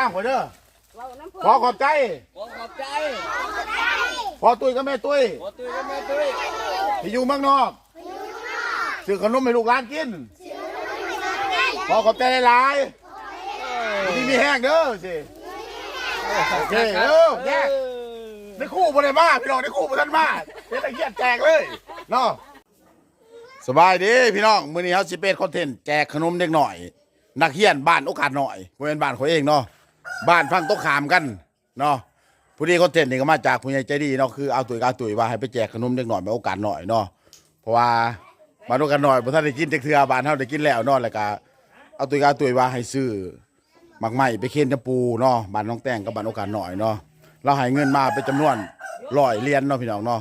ข้ามขอเด้อเว้าน้ำขอขอบใจ ขอขอบใจพอตุ้ยกับแม่ตุ้ยขอตุ้ยก็แม่ตุ้ยที่อยู่เมืองนอกซื้อขนมให้ลูกหลานกิน ขอขอบใจหลายๆที่มีแห้งเด้อสิโอเคเด้อแยกได้คู่บ่ได้มาพี่น้องได้คู่บ่ทันมาเฮ็ดให้เกียดแจกเลยเนาะสบายดีพี่น้องมื้อนี้เฮาสิเป็นคอนเทนต์แจกขนมเด็กหน่อย นักเรียนบ้านโอกาสหน่อยบ่แม่นบ้านเขาเองเนาะ บ้านฟังตกขามกันเนาะผู้นี้คอนเทนต์นี่ก็มาจากผู้ใหญ่ใจดีเนาะคือเอาตุ๋ยกาตุ๋ยว่าให้ไปแจกขนมเด็กหน่อยมาโอกาสหน่อยเนาะเพราะว่าบ้านโอกาสหน่อยบ่ทันได้กินจักเทือบ้านเฮาได้กินแล้วเนาะแล้วก็เอาตุ๋ยกาตุ๋ยว่าให้ซื้อหมักไหม้ไปเค้นจำปูเนาะบ้านน้องแตงกับบ้านโอกาสหน่อยเนาะเราให้เงินมาเป็นจำนวนร้อยเหรียญเนาะพี่น้องเนาะ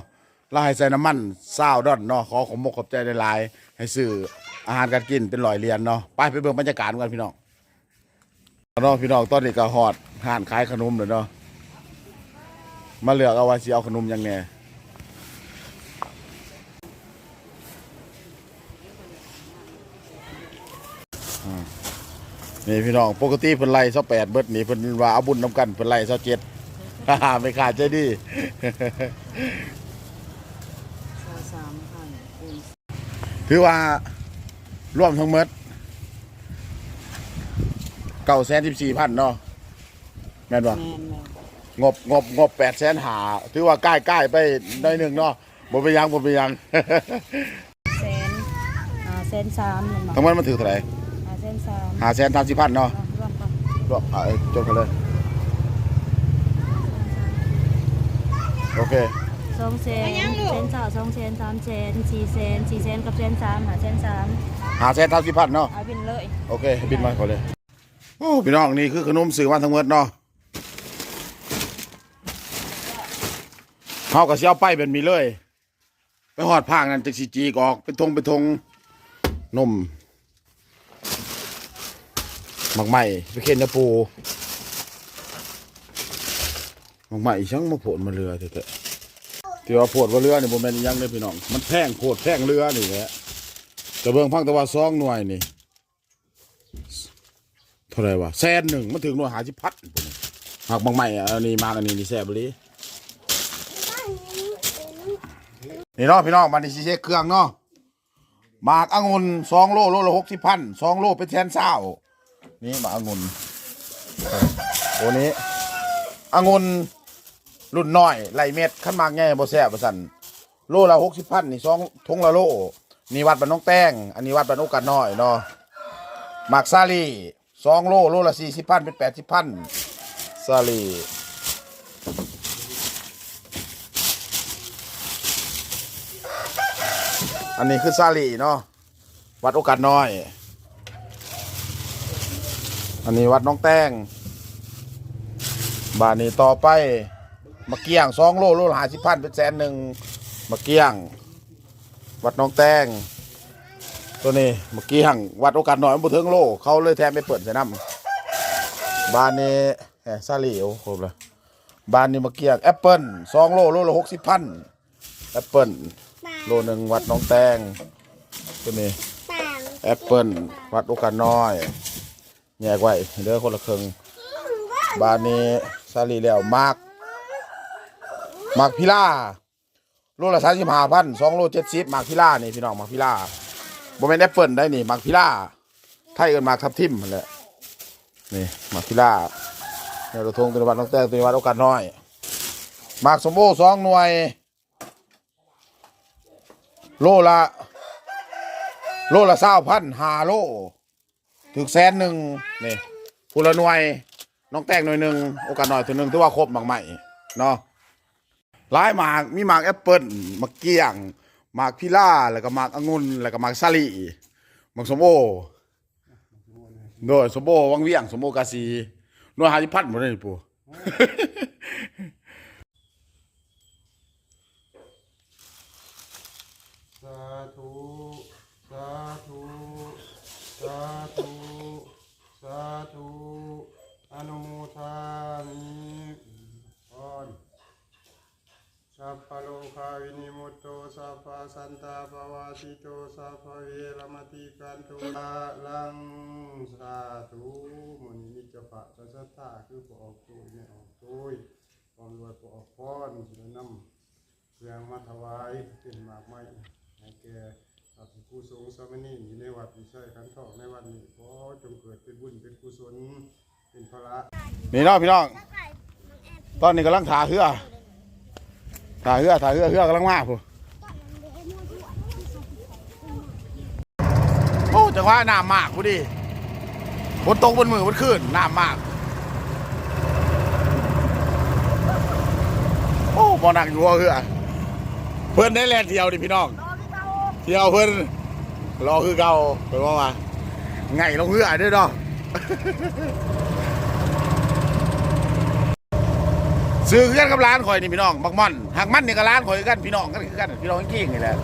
เราให้ใส่น้ำมัน20ดอนเนาะขอขอบคุณขอบใจได้หลายให้ซื้ออาหารการกินเป็นร้อยเหรียญเนาะไปไปเบิ่งบรรยากาศกันพี่น้อง เนาะพี่น้องตอนนี้ก็ฮอดห้านขายขนมเลยเนาะมาเลือกเอาว่าสิเอาขนมยังแหน่อ่านี่พี่น้องปกติเพิ่นไล่28เบิดนี่เพิ่นว่าเอาบุญนํกันเพิ่นไล่27ฮ่าไม่ขาดใจดีสามพันเองถือว่าร่วมทั้งหมด เก้าแสนสิบสี่พันเนาะแม่นบ่แมนแมนงบงบงบแปดแสนหาถือว่าใกล้ใกล้ไปหน้อยหนึ่งเนาะบ่ไปนหยังบ่ไปนหยังแสนอ่าแสนสามเลยมั้งทั้งหมดมันถือเท่าไหร่อ่าแสนสามหาแสนสามสิบพันเนาะอะรวมกันรวมเอาจดกันเลย โอเคสองแสนแสนสามสองแสนสามแสนสี่แสนสี่แสนกับแสนสามหาแสนสามหาแสนสามสิบพันเนาะเอาบินเลย โอเค บินมาก่อนเลย โอ้พี่น้องนี่คือขนมสื่อมาทั้งหมดเนาะเฮาก็สิเอาไปเป็นมีเลย ไปหอดพางนั่นจักสิจีกออกเป็นทงเป็นทงนมหมักไหม้ไปเค็นนื้อปูหมักไหม้ช่างมาโผล่มาเรือเถอะๆที่ว่าโผล่มาเรือนี่บ่แม่นยังเลยพี่น้อง มันแพงโผล่แพงเรือนี่แหละแต่เบิ่งพังตะว่าซองหน่วยนี่ ท่าไรวะแสนหนึ่งมันถึงหน่วยหาสิพัดหากบางใหม่อันนี้มาอันนี้นี่แซ่บเลยนี่เนาะพี่น้องมันนี่สิเช็คเครื่องเนาะหมากองุ่นสองโลโลละหกสิบพันสองโลเป็นแสนเศร้านี่หมากองุ่นโอ้นี้องุ่นรุ่นน้อยไหลเม็ดขั้นมากใหญ่บ่แซ่บประสันโลละหกสิบพันนี่สองทงละโลนี่วัดบ้านน้องแต้งอันนี้วัดบ้านโอกาสน้อยเนาะหมักซาลี สองโลโลละสี่สิบพันเป็นแปดสิบพันซาลีอันนี้คือซาลีเนาะวัดโอกาสน้อย อันนี้วัดน้องแต้งบ้านนี้ต่อไปมะเกียงสองโลโลละห้าสิบพันเป็นแสนหนึ่งมะเกียง วัดน้องแต้ง ตัวนี้เมื่อกี้หังวัดโอกาสหน่อยมันบ่ถึงโล เขาเลยแทนไปเปิดใส่น้ำบ้านนี้แหมซาลีโอ้โหเลยบ้านนี้เมื่อกี้แอปเปิลสองโลโลละหกสิบพันแอปเปิลโลหนึ่งวัดน้องแตงตัวนี้แอปเปิลวัดโอกาสน้อยแยกไว้เด้อคนละครึ่งบ้านนี้ซาลีแล้วมากมากพิล่าโลละสามสิบห้าพันสองโลเจ็ดสิบมากพิล่านี่พี่น้องมากพิล่า บ่แม่นแอปเปิลได้นี่หมากพิล่าไทยเอินหมากทับทิมนั่นแหละนี่หมากพิล่าในรถทงตัววัดน้องแต้งตัววัดโอกาสน้อยหมากสมโอสองหน่วย โลละ โลละเศร้าพันหาโลถึงแสนหนึ่งนี่ผู้ละหน่วยน้องแต้งหน่วยหนึ่งโอกาสน้อยตัวหนึ่งถือว่าครบหมากใหม่เนาะหลายหมากมีหมากแอปเปิลหมากเกี้ยง หมากพิล่าแล้วก็หมากองุ่นแล้วก็หมากซาลีหมากสมโอโดยสมโอวังเวียงสมโอกาซีหน่วยหาสิพันหมดเลยนี่ปู่สาธุสาธุสาธุสาธุอนุโมทามิพรส สัพพะโลกา วินิมุตโตสัพพะสันตาภวาสิโตสัพพะเวรมติกันตุอะลังสาธุมุนิมิจฉะจะสัทธาคือผู้ออกตุยไม่ออกตุยความรวยผู้ออกพรสิได้นำเครื่องมาถวายเป็นหมากไม้ให้แก่พระภิกษุสงฆ์สามเณรอยู่ในวัดวิชัยขันธ์ทองในวันนี้ขอจงเกิดเป็นบุญเป็นกุศลเป็นพระนี่เนาะพี่น้อง ตอนนี้กำลังถ่าเหือ ถ่ายเหือถ่ายเหือเหือกำลังมาผู้โอ้จังหวะน้ำมากผู้ดีฝนตกบนมือบนขึ้นน้ำมาก โอ้บอนักอยู่หัวเหือเพื่อนได้แลนเที่ยวดิพี่น้องเที่ยวเพื่อนรอคือเก่าเป็นว่าว่าไงลงเหือเด้วยเนา ซื้อกันกับร้านข่อยนี่พี่น้องบักม่อนหักมันนี่ก็ร้านข่อยคือกันพี่น้องกันคือกันพี่น้องจริงนี่แหละ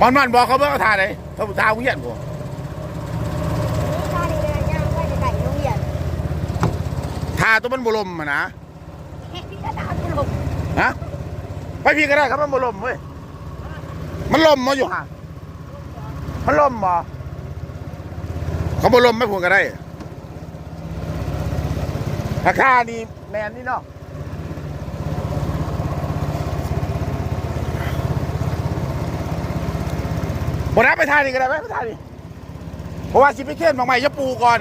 มันมันบอกเขาเบิ่งเขาทาไหนเขาทาเหี้ยนบ่ข้าดียย่างไว้ในไก่โรงเรียนทาตัวมันบ่ลมอะนะฮะไปพี่ก็ได้ครับมันบ่ลมเว้ยมันลมมาอยู่ห่ามันลมบ่เขาบ่ลมไม่พูดก็ได้ราคานี่แมนนี่เนาะ บ่ได้ไปทานี่ก็ได้ไหมไปทานี่เพราะว่าสิไปเทศบางใหม่จะปูก่อน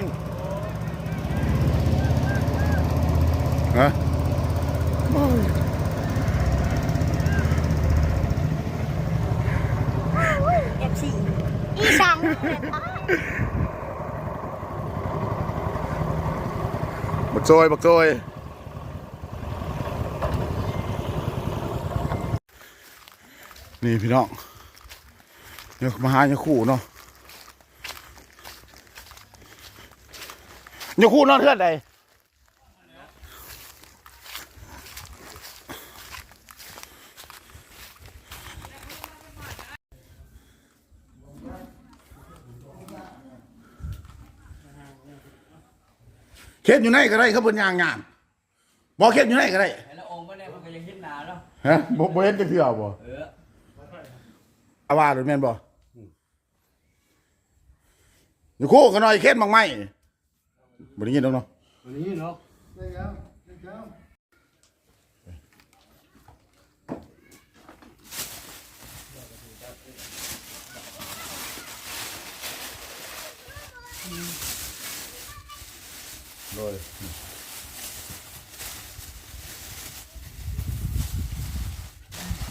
ฮะเอฟซีอีสังบักโจยบักโจยนี่พี่น้อง เดี๋ยวมาหาเนี่ยคู่เนาะเนี่ยคู่นอนเทือนใดเข็ดอยู่ไหนก็ได้เขาเป็นยางงามบอกเข็ดอยู่ไหนก็ได้แล้วองค์พระเนี่ยมันก็ยังคิดนานแล้วฮะบ่บ่เห็นจะเถื่อบ่เออ อาว่าหรือแม่นบ่ อยู่คู่กันหน่อยเข็ดบางไม้บ่ได้ยินดอกเนาะวันนี้เนาะเลย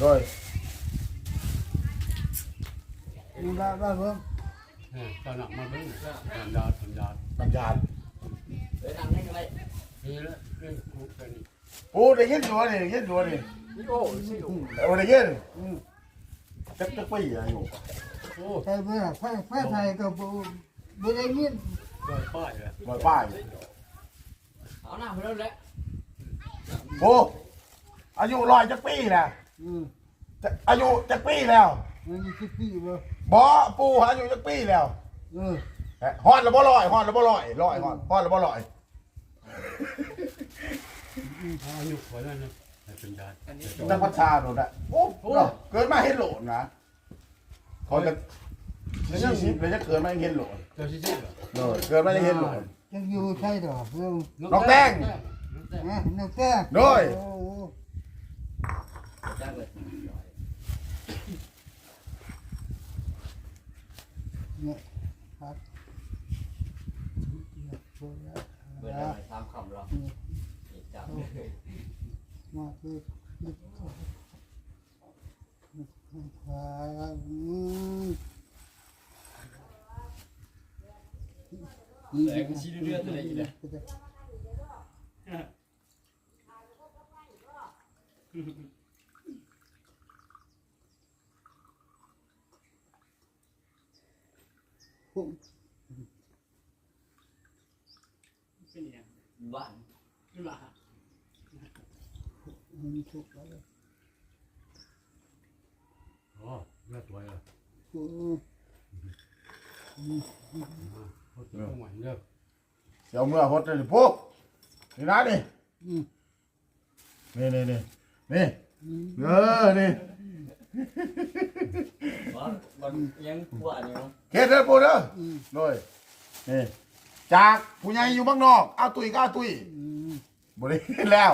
โดยได้ได้เพิ่ม ตอนหนักมาเพิ่งตอนยอดตอนยอดน้ำยาเดี๋ยวดังให้กันเลยนี่แล้วนี่คุกกันนี่โอ้ได้ยินตัวนี่ได้ยินตัวนี่โอ้สิโอ้เออได้ยินจักจักปีอายุโอ้ใช่ไหมล่ะไฟไฟไทยก็บ่บ่ได้ยินลอยป้ายเลยร้อยป้ายเอาหน้าไปแล้วแหละโอ้อายุร้อยจักปีนะอายุจักปีแล้วมันมีกี่ปีบ่ บ่ปู่อายุจักปีแล้วเออเอ๊ะฮอดแล้วบ่ร้อยฮอดแล้วบ่ร้อยร้อยฮอดฮอดแล้วบ่ร้อยอายุขอนั่นนะเป็นยอดจักพัชชาโดนอะโอ้เนาะเกิดมาเห็นโหลดนะขอจะสี่สิบเลยจะเกิดมายังเห็นโหลดเจ้าชิเจ้เหรอเออเกิดมายังเห็นโหลดยังอยู่ใช่ดอกเรื่องน้องแต้งนะนักแก้งโดย โอ้โห จัง เนี่ยครับเนี่ยโบราณเวลาทำคำเราจับมาคือนี่ครับอืมแรงชี้เรื่อยๆตัวไหนอยู่เลย ผม บ้าน มันทุกข์แล้วอ๋อเลือดตัวเลยโอ้เขาจะต้องหวานเลิกเดี๋ยวเมื่อพดเลยปุ๊บนี่นะนี่อืมนี่นี่นี่นี่เออนี่ยังขวดอยู่เฮ็ดเด้อปูเด้อโดยนี่จากผู้ใหญ่อยู่บ้างนอกเอาตุยก็เอาตุยบ่ได้เฮ็ดแล้ว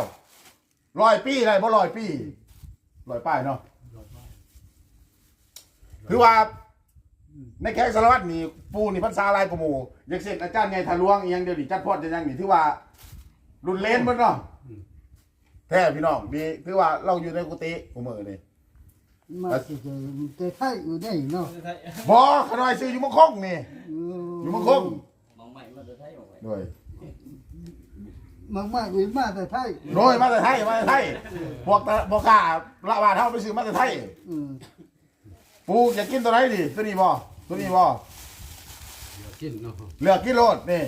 ร้อยปีได้บ่ร้อยปีร้อยป้ายเนาะคือว่า ในแขกสารวัตรนี่ปูนี่พันษาหลายกว่าหมู่อย่างเช่นอาจารย์ใหญ่ทะลวงอีหยังเดี๋ยวนี้จัดพอดจังยังนี่ถือว่า รุ่นเลนเบิ่นเนาะแท้พี่น้องดีถือว่าเราอยู่ในกุฏิกูมื้อนี่มาสิเจอแต่ไทยอยู่ได้เนาะบ่ขน้อยซื้ออยู่มังคงนี่ อยู่มังคง มองใหม่มาจะใช่มองใหม่โดย มากมากเลยมาแต่ไทยโดยมาแต่ไทยมาแต่ไทยพวกตะบ่กล้าละว่าเฮาไปซื้อมาแต่ไทยอืมปูอยากกินตัวไหนดิตัวนี้บ่ตัวนี้บ่กินเนาะเลือกกินโลดนี่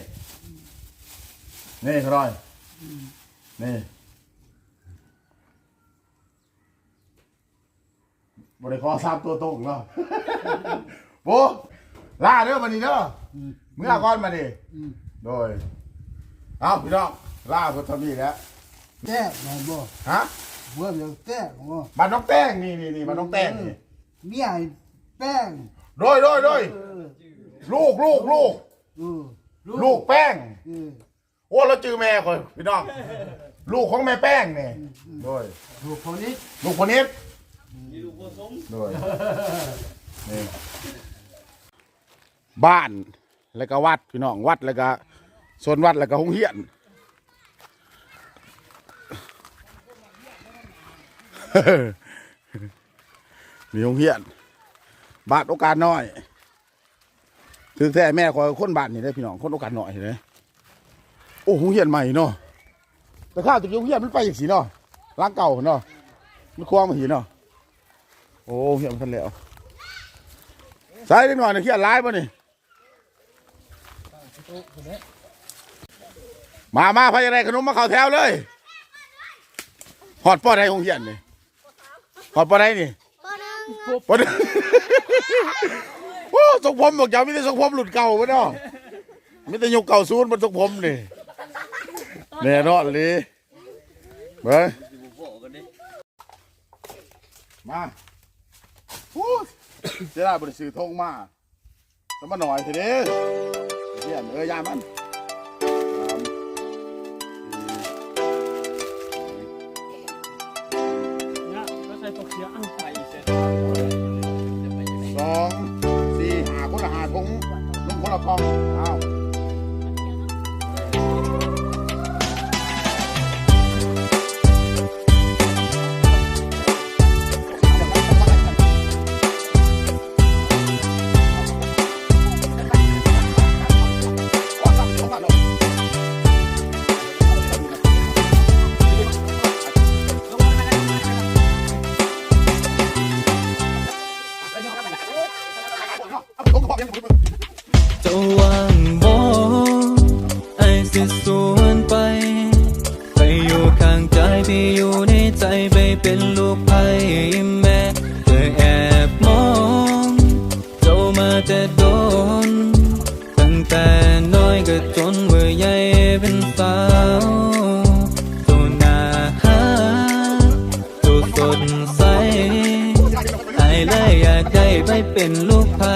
นี่ขน้อยนี่บ่ได้ขอสามตัวตรงเนาะปูลาเด้อบัดนี้เด้อเมื่อก่อนมาดิอืมโดย เอาพี่น้อง ลาเพิ่นทำนี่แหล้วแก้มาบ่ฮะบ่เดี๋ยวแก้บ่บ้านน้องแต้งนี่นี่นี่บ้านน้องแต้งนี่เมียไอ้แป้งโดยโดยโดยเออลูกลูกลูกเออลูกแป้ง เออโอ้เราจือแม่คนพี่น้อง ลูกของแม่แป้งนี่โดยลูกคนนี้ลูกคนนี้มีลูกผสมโดยนี่บ้านแล้วก็วัดพี่น้องวัดแล้วก็ส่วนวัดแล้วก็ห้องเฮียน มีห้องเฮียน บาทโอกาสน้อยถึงแท้แม่คอยคนบานนี่ได้พี่น้องคนโอกาสน้อยเลยโอ้หงเฮียนใหม่เนาะแต่ข้าวตะกี้ห้องเฮียนมันไปอย่างสีเนาะร่างเก่าเนาะมันควงมาหีเนาะโอ้เฮียนมันทันแล้วใส่เล็กหน่อยนะเฮียนร้ายป่ะนี่มามาพายอะไรขนมมาเข่าแถวเลยหอดปอดไดห้องเฮียนนี่ หอดปอดไดนี่ปนโอ้ทรงผมบอกจะมีแต่ทรงผมหลุดเก่าไปเนาะมีแต่ยุคเก่าซูนมันทรงผมนี่แน่นอนเลยเบ้ยมาโอ้ยเจ้าบริสือทงมาสมาหน่อยทีนี้เฮียนเอ้ยยามัน ไปเป็นลูกไผ่แ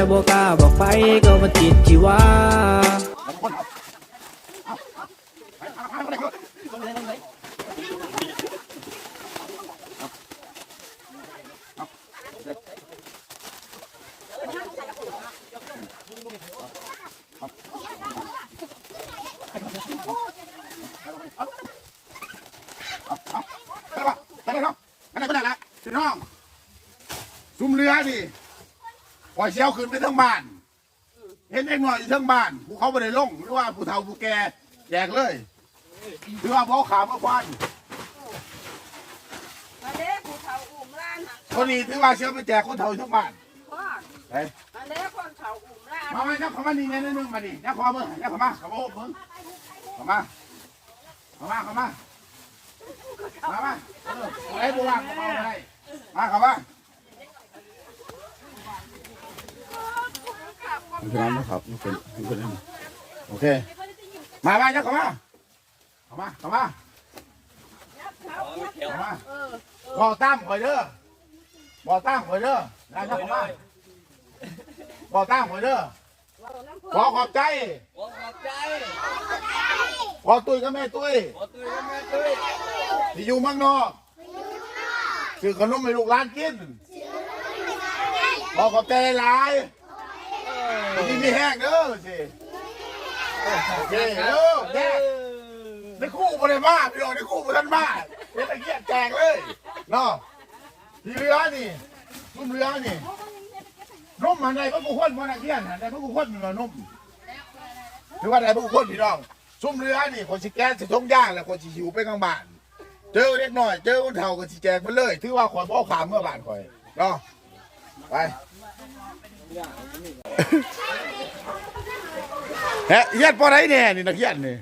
แต่บอกกล้าบอกไปก็มาติดที่ว่าไปปะไปเลยเนาะไปไหนไปไหนละพี่น้องซุ่มเรือดิ ปล่อยเชี่ยวขึ้นไปทั้งบ้าน เห็นเองหน่อยอยู่ทั้งบ้านภูเขาไม่ได้ลงหรือว่าผู้เฒ่าผู้แก่แจกเลยหรือว่าพ่อขาวมาควันอันนี้ผู้เฒ่าอุ้มหล้านน่ะคนนี้ถือว่าเชี่ยวไปแจกคนเฒ่าอยู่ทั้งบ้านพ่อไปอันนี้คนเฒ่าอุ้มหล้านมาไหมนักขอมานี่เนี่ยนึงมาดินักขอมึงนักขอมาขอมาโอ้มึงขอมาขอมาขอมามามาเออไอ้บัววางขอมาอะไรมาขอมา พี่น้องนะครับนี่เป็นนี่เป็นโอเค มาไปนักขอมาเขอมาเขอมาเขอมาบ่อตั้มข่อยเด้อบ่อตั้มข่อยเด้อนะนักขอมาบ่อตั้มข่อยเด้อขอขอบใจขอขอบใจขอตุ้ยกับแม่ตุ้ยขอตุ้ยกับแม่ตุ้ยที่อยู่มืองนอกซื้อขนมให้ลูกหลานกินขอขอบใจหลาย ที่มีแห้งเด้อสิโอเคเด้อแยกในคู่บ่ได้มาพี่น้องในคู่บ่ทันมาเฮ็ดตะเกียบแจกเลยเนาะที่เรือนี่รุ่มเรือนี่นมมันได้พระกุคนพระนักเรียนน่ะได้พระกุคนมีว่านมหรือว่าได้พระกุคนพี่น้องซุ่มเรือนี่คนสิแกนสิทงย่างแล้วคนสิหิวไปกลางบ้านเจอเล็กน้อยเจอคนเฒ่าก็สิแจกไปเลย ถือว่าขอยพ่อขามเมื่อบ้านข่อยเนาะไป เฮ้ยเฮ็ดปอไรแน่นี่นักเรียนนี่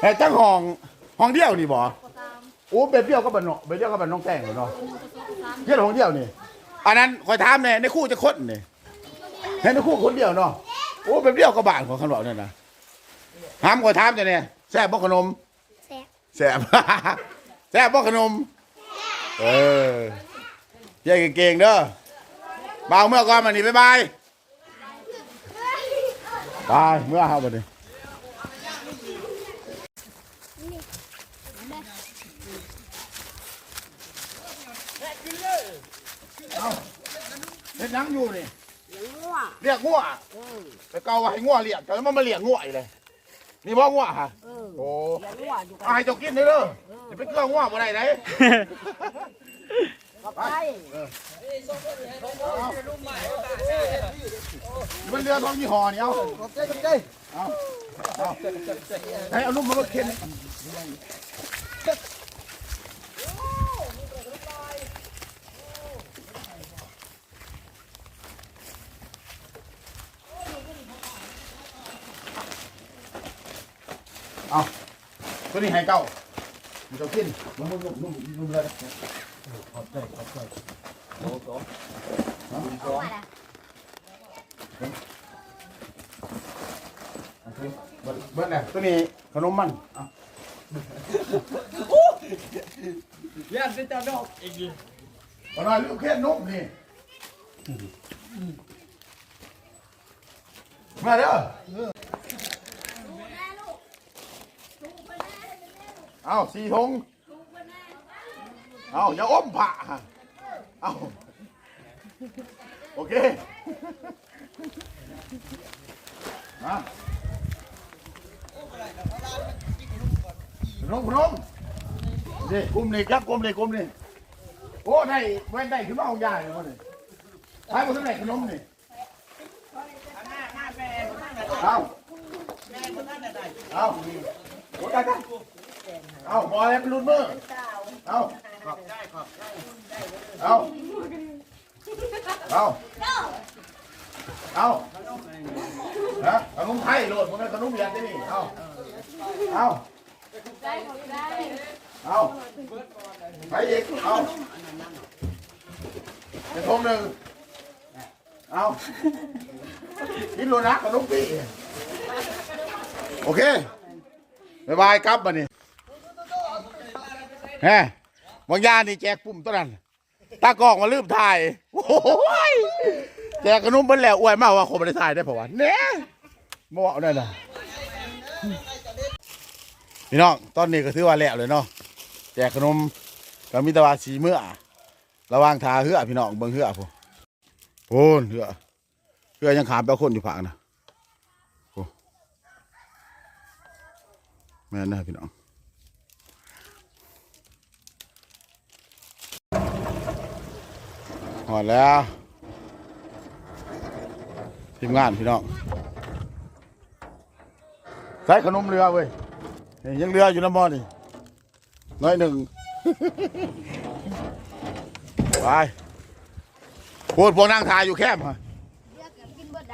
เฮ้ยจังห้องห้องเดียวนี่บ่โอ้เป็นเปรี้ยวก็บันเนาะเป็นเปรี้ยวก็บันน้องแต้งเนาะเฮ็ดของเดียวนี่อันนั้นคอยถามแน่ในคู่จะคนนี่เห็นในคู่คนเดียวเนาะโอ้เป็นเดียวกับบานของขันบอกเนี่ยนะถามคอยถามจะเนี่ยแซ่บบ่ขนมแซ่บแซ่บบ่ขนม เออเย้เก่งๆเด้อ บ่าวเมื่อก่อนมานี่บ๊ายบายบายเมื่อเฮาบัดนี้เฮ็ดหยังอยู่นี่เรียกงัวไปเกาไว้ให้งัวเรียกแต่มันมาเรียกงัวอีกเลยนี่บ่งัวฮะโอ้เอาให้เจ้ากินเด้อเด้ออย่าไปเกลืองัวบ่ได้ไหนไปเออเอา มันเรือทองยี่ห้อนี่เอาขอบใจขอบใจเอาเอาให้เอาลูกมาเข็นเอาตัวนี้ให้เจ้ามันเจ้ากินมันนุ่มนุ่มนุ่มนุ่มเลย ขอบใจขอบใจโอ้โหสองเบิดเบิดแหละตัวนี้ขนมมันเอาญาติเจ้าดอกอีกทีเอาหน่อยลูกเข็นนุ่มนี่มาเด้อเอาสี่ทง เอาอย่าอมผ่าเอาโอเคมาขนมขนมนี่กลุ่มนี่ครับกลุ่มนี่กลุ่มนี่โอ้ได้แว่นได้ขึ้นมาของยายเลยคนนี้ใช้หมดทั้งไหนขนมนี่เอาเอาโอ้ได้ได้เอาบอลแล้วเป็นรุ่นเมื่อเอา เอาเอาเอาฮะขนมไทยโหลดมันเป็นขนมเวียดที่นี่เอาเอาเอาไปอีกเอาจะทงหนึ่งเอากินโลนะขนมปีโอเคบายบายครับบัดนี้แฮะ บางย่านนี่แจกปุ่มตัวนั้น ตากล้องมาลืมถ่ายโอ้ยแจกขนมเบิ้แล้วอวยมากว่าคนไม่ได้ถ่ายได้เพราะว่าเนี่ยบ่เอาได้น่ะพี่น้องตอนนี้ก็ถือว่าแล้วเลยเนาะแจกขนมก็มีแตว่าสีเมื่อระว่างทาเหือพี่น้องเบิ่งเหือพุ่นโอ้เหือเหือยังขามไปคนอยู่ผักนะโอ้แม่นนะพี่น้อง หอดแล้ว ทีมงานพี่น้องใส่ขนมเรือเว้ยนี่ยังเรืออยู่น้ำมอนี่น้อยหนึ่งไปพวกพวกนั่งทายอยู่แคมป์ฮะ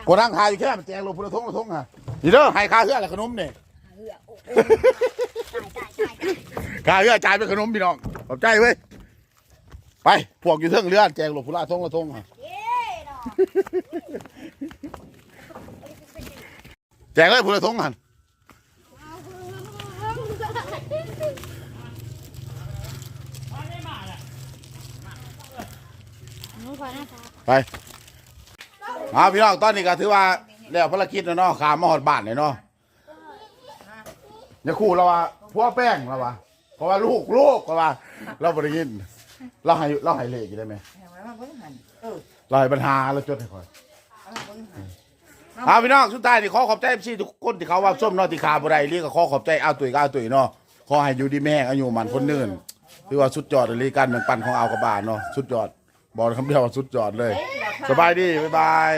พวกนั่งทายอยู่แคมป์แจกลงพุทธทงพุทธทงฮะนี่เด้อให้ค่าเรือและขนมเนี่ยค่าเรือจ่ายเป็นขนมพี่น้องขอบใจเว้ย ไป พวกอยู่เทิงเรือแจกลงพุทธทงพุทธทงฮะแจกเลยพุทธทงหันไปมาพี่น้องตอนนี้ก็ถือว่าแล้วภารกิจแล้วเนาะขามมาหอดบ้านเลยเนาะอย่าคู่เราว่าพัวแป้งเราว่าเพราะว่าลูกลูกเราว่า เราบริยิน เราให้เราให้เลขอยู่ได้ไหมเราให้ปัญหาเราจดให้คอยเอาพี่น้องสุดท้ายนี่ขอขอบใจพี่ทุกคนที่เขาว่าส้มเนอติขาบุไรเรียกก็ขอขอบใจเอาตุ๋ยก็เอาตุ๋ยเนาะขอให้อยู่ดีแม่งอายุมันคนเนินถือว่าสุดยอดเลยการแบ่งปันของเอากระบาลเนาะสุดยอดบอกคำเดียวว่าสุดยอดเลย สบายดีบ๊ายบาย